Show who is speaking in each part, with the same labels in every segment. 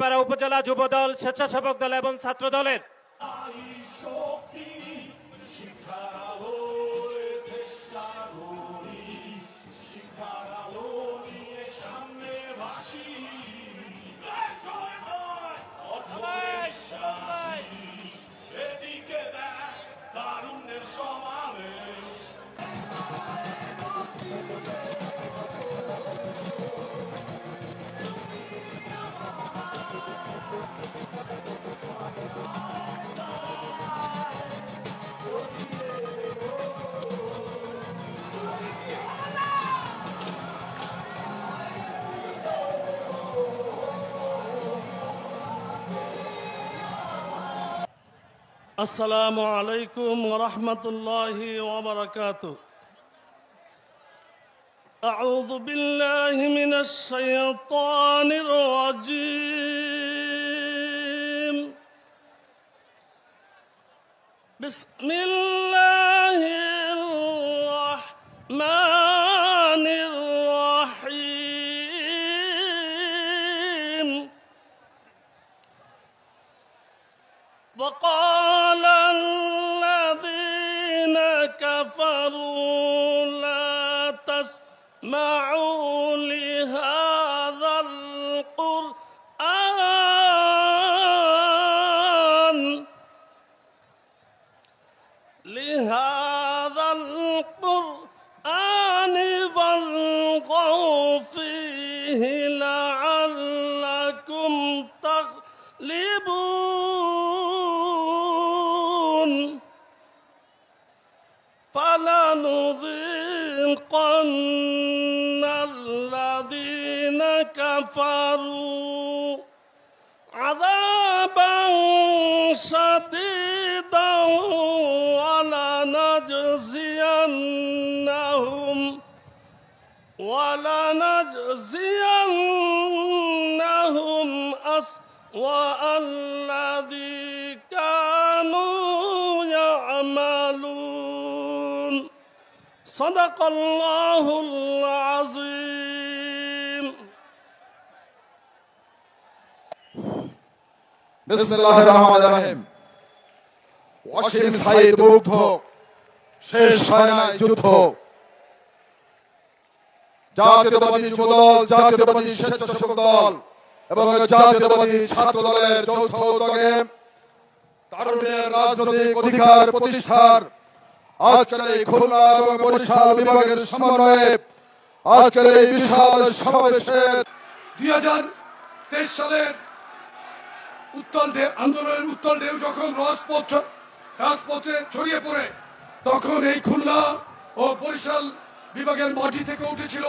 Speaker 1: কালীপাড়া উপজেলা যুব দল স্বেচ্ছাসেবক দল এবং ছাত্র দলের
Speaker 2: السلام عليكم ورحمة الله وبركاته أعوذ بالله من الشيطان الرجيم بسم وقال الذين كفروا لا تسمعوا لهذا القرآن. لهذا القرآن فالغوا فيه فلنذيقن الذين كفروا عذابا شديدا ولنجزينهم ولنجزينهم أسوأ الذي صدق الله العظيم
Speaker 3: বিসমিল্লাহির রহমানির রহিম ওয়াসিম সাইদ মুগ্ধ শেষ হয় নাই যুদ্ধ জাতীয়তাবাদী যুব দল জাতীয়তাবাদী স্বেচ্ছাসেবক দল এবং জাতীয়তাবাদী ছাত্র দলের যৌথ উদ্যোগে তারুণ্যের রাজনৈতিক অধিকার প্রতিষ্ঠার আজকের এই খুলনা এবং বরিশাল বিভাগের সমন্বয়ে আজকের এই বিশাল সমাবেশের
Speaker 4: দুই হাজার তেইশ সালের উত্তর ঢেউ আন্দোলনের উত্তর ঢেউ যখন রাজপথ রাজপথে ছড়িয়ে পড়ে, তখন এই খুলনা ও বরিশাল বিভাগের মাটি থেকে উঠেছিল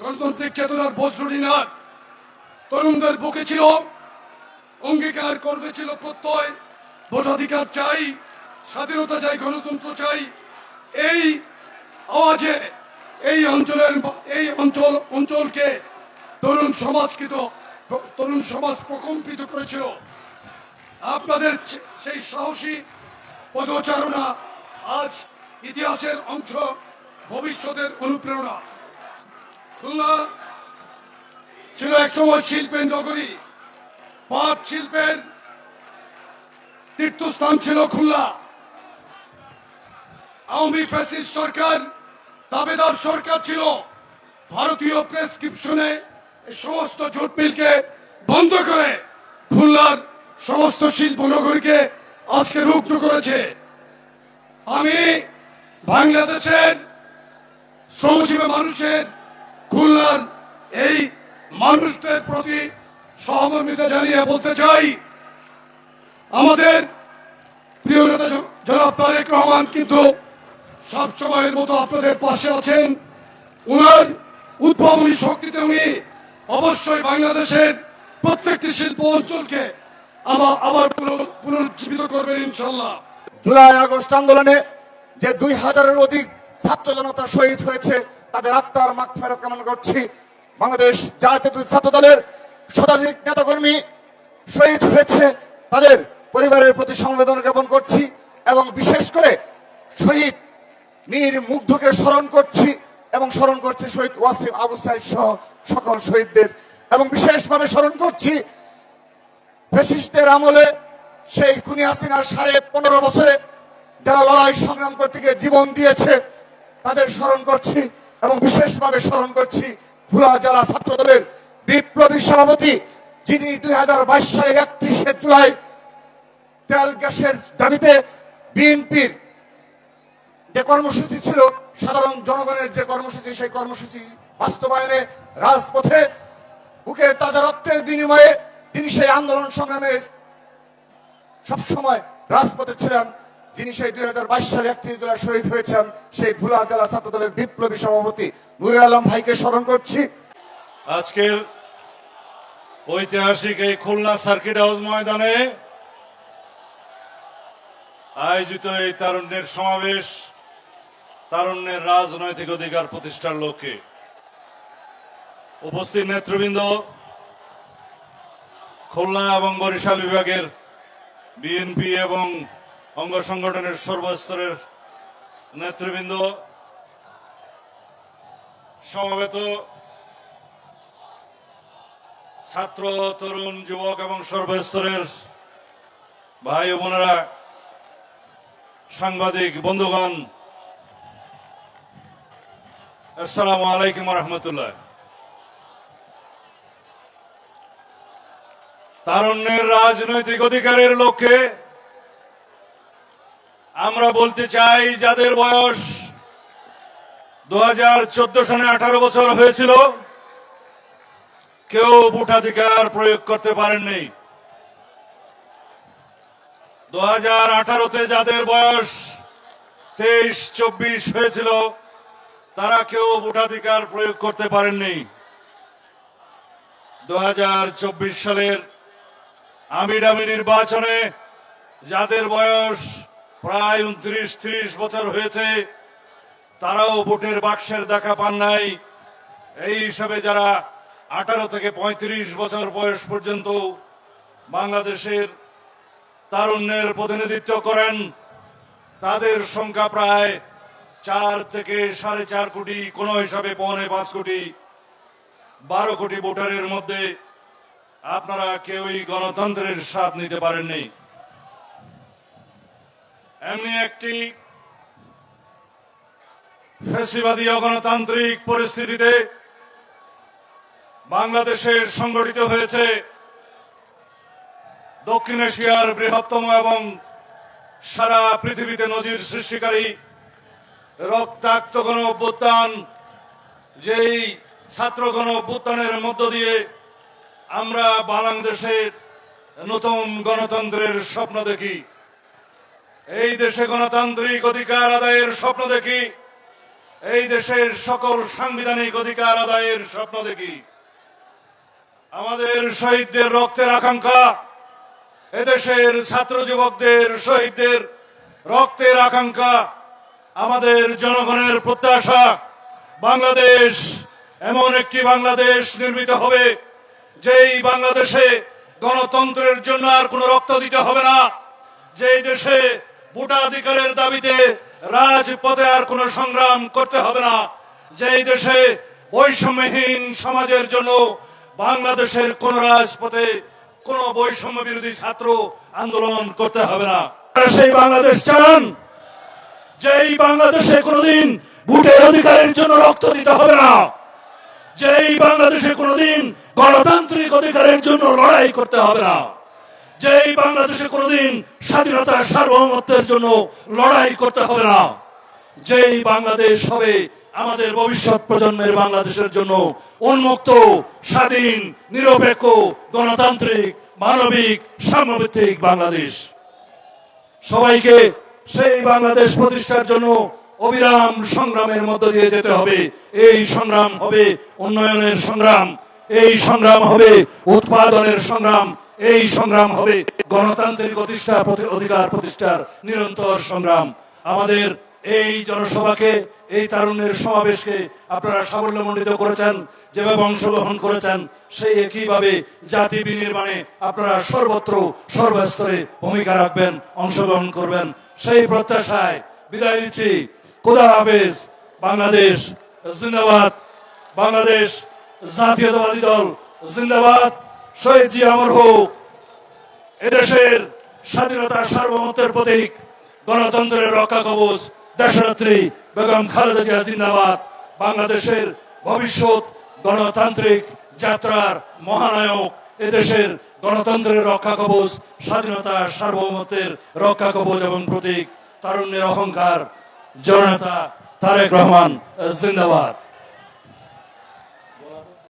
Speaker 4: গণতান্ত্রিক চেতনার বজ্রনীনাদ তরুণদের বুকে ছিল অঙ্গীকার করবে ছিল প্রত্যয়। ভোটাধিকার চাই স্বাধীনতা চাই, গণতন্ত্র চাই, এই আওয়াজে এই অঞ্চলের এই অঞ্চল, অঞ্চলকে তরুণ সমাজকৃত, তরুণ সমাজ প্রকম্পিত করেছিল। আপনাদের সেই সাহসী পদচারণা আজ ইতিহাসের অংশ, ভবিষ্যতের অনুপ্রেরণা। খুলনা ছিল একসময় শিল্পের নগরী, পাট শিল্পের তীর্থস্থান ছিল খুলনা। আওয়ামী ফ্যাসিস্ট সরকার, দাবেদার সরকার ছিল। ভারতীয় প্রেসক্রিপশনে সমস্ত জোট মিলকে বন্ধ করে খুলনার সমস্ত শিল্প নগরীকে আজকে রুগ্ন করেছে। আমি বাংলাদেশের শ্রমজীবী মানুষের, খুলনার এই মানুষদের প্রতি সহমর্মিতা জানিয়ে বলতে চাই, আমাদের প্রিয় নেতা জনাব তারেক রহমান কিন্তু সব সময়ের মতো আপনাদের পাশে আছেন উনার উদ্ভাবনী শক্তিতে উনি অবশ্যই বাংলাদেশের প্রত্যেকটি শিল্প অঞ্চলকে আবার আবার পুনর- পুনরুজ্জীবিত করবেন ইনশাল্লাহ
Speaker 5: জুলাই আগস্ট আন্দোলনে যে দুই হাজারের অধিক ছাত্র জনতা শহীদ হয়েছে, তাদের আত্মার মাগ ফেরত কামনা করছি। বাংলাদেশ জাতীয় ছাত্র দলের শতাধিক নেতাকর্মী শহীদ হয়েছে, তাদের পরিবারের প্রতি সংবেদনা জ্ঞাপন করছি এবং বিশেষ করে শহীদ মীর মুগ্ধকে স্মরণ করছি এবং স্মরণ করছি শহীদ ওয়াসিম আবু সাইদ সহ সকল শহীদদের। এবং বিশেষভাবে স্মরণ করছি ফেসিস্টদের আমলে সেই খুনি হাসিনার সাড়ে পনেরো বছরে যারা লড়াই সংগ্রাম করতে গিয়ে জীবন দিয়েছে, তাদের স্মরণ করছি এবং বিশেষভাবে স্মরণ করছি ভুলা জেলা ছাত্র দলের বিপ্লবী সভাপতি, যিনি দুই হাজার বাইশ সালের একত্রিশে জুলাই তেল গ্যাসের দাবিতে বিএনপির যে কর্মসূচি ছিল, সাধারণ জনগণের যে কর্মসূচি, সেই কর্মসূচি বাস্তবায়নে রাজপথে বুকের তাজা রক্তের বিনিময়ে তিনি সেই আন্দোলন সংগ্রামে সবসময় রাজপথে ছিলেন। যিনি সেই দুই হাজার বাইশ সালে একত্রিশ জেলা শহীদ হয়েছেন, সেই ভুলা জেলা ছাত্র দলের বিপ্লবী সভাপতি নুরে আলম ভাইকে স্মরণ করছি।
Speaker 6: আজকের ঐতিহাসিক এই খুলনা সার্কিট হাউস ময়দানে আয়োজিত এই তারুণ্যের সমাবেশ তারুণ্যের রাজনৈতিক অধিকার প্রতিষ্ঠার লক্ষ্যে। উপস্থিত নেতৃবৃন্দ, খুলনা এবং বরিশাল বিভাগের বিএনপি এবং অঙ্গ সংগঠনের সর্বস্তরের নেতৃবৃন্দ, সমবেত ছাত্র, তরুণ, যুবক এবং সর্বস্তরের ভাই বোনেরা, সাংবাদিক, বন্ধুগণ আসসালামু আলাইকুম রহমতুল্লাহ। তারুণ্যের রাজনৈতিক অধিকারের লক্ষ্যে আমরা বলতে চাই, যাদের বয়স দু সনে আঠারো বছর হয়েছিল, কেউ ভোটাধিকার প্রয়োগ করতে পারেননি। দু হাজার আঠারোতে যাদের বয়স তেইশ, চব্বিশ হয়েছিল তারা কেউ ভোটাধিকার প্রয়োগ করতে পারেননি। দু হাজার চব্বিশ সালের আমিডামি নির্বাচনে যাদের বয়স প্রায় উনত্রিশ, ত্রিশ বছর হয়েছে, তারাও ভোটের বাক্সের দেখা পান নাই। এই হিসাবে যারা আঠারো থেকে পঁয়ত্রিশ বছর বয়স পর্যন্ত বাংলাদেশের তারুণ্যের প্রতিনিধিত্ব করেন, তাদের সংখ্যা প্রায় চার থেকে সাড়ে চার কোটি কোন হিসাবে পৌনে পাঁচ কোটি, বারো কোটি ভোটারের মধ্যে আপনারা কেউই গণতন্ত্রের স্বাদ নিতে পারেননি। এমনি একটি ফেসিবাদী অগণতান্ত্রিক পরিস্থিতিতে বাংলাদেশে সংগঠিত হয়েছে দক্ষিণ এশিয়ার বৃহত্তম এবং সারা পৃথিবীতে নজির সৃষ্টিকারী রক্তাক্ত গণ অভ্যুত্থান যেই ছাত্র গণ অভ্যুত্থানের মধ্য দিয়ে আমরা বাংলাদেশের নতুন গণতন্ত্রের স্বপ্ন দেখি। এই দেশে গণতান্ত্রিক অধিকার আদায়ের স্বপ্ন দেখি। এই দেশের সকল সাংবিধানিক অধিকার আদায়ের স্বপ্ন দেখি। আমাদের শহীদদের রক্তের আকাঙ্ক্ষা, এদেশের ছাত্র যুবকদের, শহীদদের রক্তের আকাঙ্ক্ষা আমাদের জনগণের প্রত্যাশা, বাংলাদেশ এমন একটি বাংলাদেশ নির্মিত হবে, যেই বাংলাদেশে গণতন্ত্রের জন্য আর কোনো রক্ত দিতে হবে না, যেই দেশে ভোটাধিকারের দাবিতে রাজপথে আর কোনো সংগ্রাম করতে হবে না, যেই দেশে বৈষম্যহীন সমাজের জন্য বাংলাদেশের কোন রাজপথে কোন বৈষম্য বিরোধী ছাত্র আন্দোলন করতে হবে না। সেই বাংলাদেশ চান। যেই বাংলাদেশে কোনোদিন ভোটের অধিকারের জন্য রক্ত দিতে হবে না, যেই বাংলাদেশে কোনোদিন গণতান্ত্রিক অধিকারের জন্য লড়াই করতে হবে না, যেই বাংলাদেশে কোনোদিন স্বাধীনতার সার্বভৌমত্বের জন্য লড়াই করতে হবে না, যেই বাংলাদেশ হবে আমাদের ভবিষ্যৎ প্রজন্মের বাংলাদেশের জন্য উন্মুক্ত, স্বাধীন, নিরপেক্ষ, গণতান্ত্রিক, মানবিক, সাম্যভিত্তিক বাংলাদেশ। সবাইকে সেই বাংলাদেশ প্রতিষ্ঠার জন্য অবিরাম সংগ্রামের মধ্য দিয়ে যেতে হবে। এই সংগ্রাম হবে উন্নয়নের সংগ্রাম, এই সংগ্রাম হবে উৎপাদনের সংগ্রাম, এই সংগ্রাম হবে গণতান্ত্রিক প্রতিষ্ঠা অধিকার প্রতিষ্ঠার নিরন্তর সংগ্রাম। আমাদের এই জনসভাকে, এই তারুণ্যের সমাবেশকে আপনারা সাফল্যমণ্ডিত করেছেন, যেভাবে অংশগ্রহণ করেছেন, সেই একইভাবে জাতি বিনির্মাণে আপনারা সর্বত্র, সর্বস্তরে ভূমিকা রাখবেন, অংশগ্রহণ করবেন। সেই প্রত্যাশায় বিদায় নিচ্ছি। খুদা হাফেজ, বাংলাদেশ জিন্দাবাদ। বাংলাদেশ জাতীয়তাবাদী দল জিন্দাবাদ। শহীদ জি আমর হোক, এদেশের স্বাধীনতার সার্বভৌমত্বের প্রতীক, গণতন্ত্রের রক্ষা কবচ দেশনেত্রী বেগম খালেদা জিয়া জিন্দাবাদ। বাংলাদেশের ভবিষ্যৎ গণতান্ত্রিক যাত্রার মহানায়ক, এদেশের গণতন্ত্রের রক্ষা কবচ স্বাধীনতার সার্বভৌমত্বের রক্ষা কবচ এবং প্রতীক, তারুণ্যের অহংকার জননেতা তারেক রহমান জিন্দাবাদ।